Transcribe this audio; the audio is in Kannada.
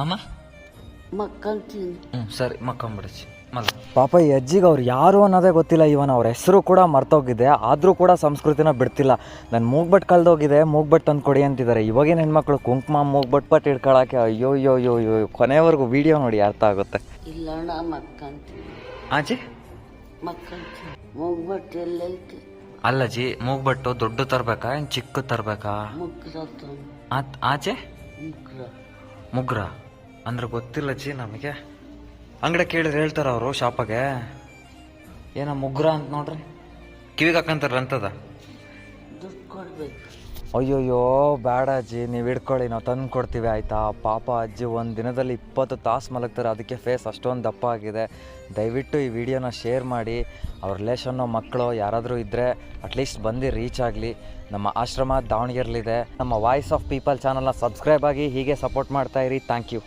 ಅಮ್ಮ? ಹ್ಞೂ ಸರಿ ಮಕ್ಕೊಂಬಿಡಚ್ಚಿ. ಮಲ್ಲ ಪಾಪ ಈ ಅಜ್ಜಿಗೆ ಅವ್ರು ಯಾರು ಅನ್ನೋದೇ ಗೊತ್ತಿಲ್ಲ ಇವನ್ ಅವ್ರ ಹೆಸರು ಕೂಡ ಮರ್ತೋಗಿದೆ ಆದರೂ ಕೂಡ ಸಂಸ್ಕೃತಿನ ಬಿಡ್ತಿಲ್ಲ. ನನ್ನ ಮೂಗ್ಬಟ್ ಕಳ್ದೋಗಿದೆ ಮೂಗ್ಬಟ್ ತಂದು ಕೊಡಿ ಅಂತಿದ್ದಾರೆ ಇವಾಗಿನ ಹೆಣ್ಮಕ್ಳು ಕುಂಕುಮ ಮೂಗ್ಬಟ್ ಪಟ್ ಇಟ್ಕೊಳಕ್ಕೆ ಅಯ್ಯೋ ಅಯ್ಯೋ ಅಯ್ಯೋ ಅಯ್ಯೋ ಕೊನೆವರೆಗೂ ವಿಡಿಯೋ ನೋಡಿ ಅರ್ಥ ಆಗುತ್ತೆ. ಇಲ್ಲ ಅಣ್ಣ ಮಕ್ಕಳ್ತೀನಿ ಆಚೆ ಮಕ್ಕಳ್ತೀನಿ ಹೋಗ್ಬಿಟ್ಟು ಎಲ್ಲೈತಿ. ಅಲ್ಲಜ್ಜಿ ಮೂಗ್ಬಟ್ಟು ದೊಡ್ಡ ತರ್ಬೇಕಾ ಏನು ಚಿಕ್ಕ ತರ್ಬೇಕಾ? ಆಚೆ? ಮುಗ್ರ. ಅಂದ್ರೆ ಗೊತ್ತಿಲ್ಲ ಜಿ ನಮಗೆ. ಅಂಗಡಿ ಕೇಳಿದ್ರೆ ಹೇಳ್ತಾರ ಅವರು ಶಾಪಗೆ. ಏನ ಮುಗ್ರ ಅಂತ ನೋಡ್ರಿ. ಕಿವಿಗೆ ಹಾಕಂತಾರ ಅಂತದ? ದುಡ್ಡು ಕೊಡ್ಬೇಕು. ಅಯ್ಯೋಯ್ಯೋ, ಬೇಡ ಅಜ್ಜಿ, ನೀವು ಹಿಡ್ಕೊಳ್ಳಿ, ನಾವು ತಂದು ಕೊಡ್ತೀವಿ, ಆಯಿತಾ? ಪಾಪ ಅಜ್ಜಿ, ಒಂದು ದಿನದಲ್ಲಿ ಇಪ್ಪತ್ತು ತಾಸು ಮಲಗ್ತಾರೆ, ಅದಕ್ಕೆ ಫೇಸ್ ಅಷ್ಟೊಂದು ದಪ್ಪ ಆಗಿದೆ. ದಯವಿಟ್ಟು ಈ ವಿಡಿಯೋನ ಶೇರ್ ಮಾಡಿ, ಅವ್ರ ರಿಲೇಷನ್ನು ಮಕ್ಕಳು, ಯಾರಾದರೂ ಇದ್ದರೆ ಅಟ್ಲೀಸ್ಟ್ ಬಂದು ರೀಚ್ ಆಗಲಿ. ನಮ್ಮ ಆಶ್ರಮ ದಾವಣಗೆರೆಲಿದೆ. ನಮ್ಮ ವಾಯ್ಸ್ ಆಫ್ ಪೀಪಲ್ ಚಾನಲ್ನ ಸಬ್ಸ್ಕ್ರೈಬ್ ಆಗಿ ಹೀಗೆ ಸಪೋರ್ಟ್ ಮಾಡ್ತಾಯಿರಿ ಥ್ಯಾಂಕ್ ಯು